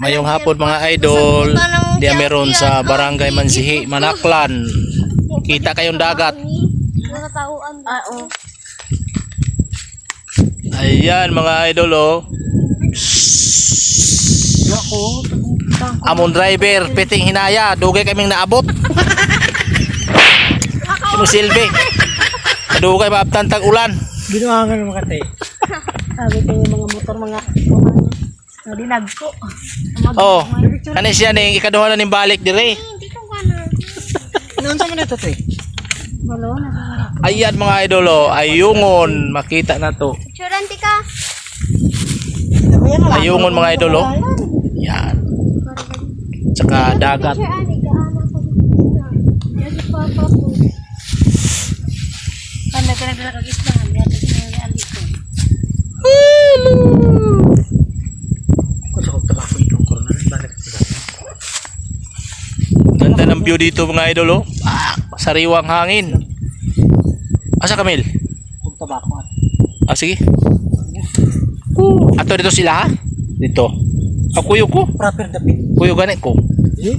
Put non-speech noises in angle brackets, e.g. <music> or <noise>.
Mayong hapon mga idol. Diya meron sa Barangay Mansihi, <laughs> Manaklan. Kita kayong dagat. Ah. Ayan mga idol oh. Amon driver, piting hinaya, dugay kaming naabot. Sino silbi? Dugay maabtan tag ulan. Ginawa nga naman kate. <laughs> Sabi ko mga motor, mga Nadinag ko. Oh, kani siya ning ikaduha na ning balik dire. Noon sa mga ito, te? Na. Ayan mga idol oh, ayungon makita na to. Churanti ka. Ayungon mga idol oh. Yan. Tsaka dagat. Ani ka anak ko. Yan si papa ko. Kanda ka na pala kagisnahan. Yan, yan, yan, dito. Kung sa kong tabako itong corona, balik ko dati. Ganda ng view dito mga idol oh. Ah, sariwang hangin. Asa Kamil? Kung tabako at. Ah, sige. Ato dito sila ha? Dito. Ako kuyo ko. Proper dapit. Kuyo ganit ko. Eh,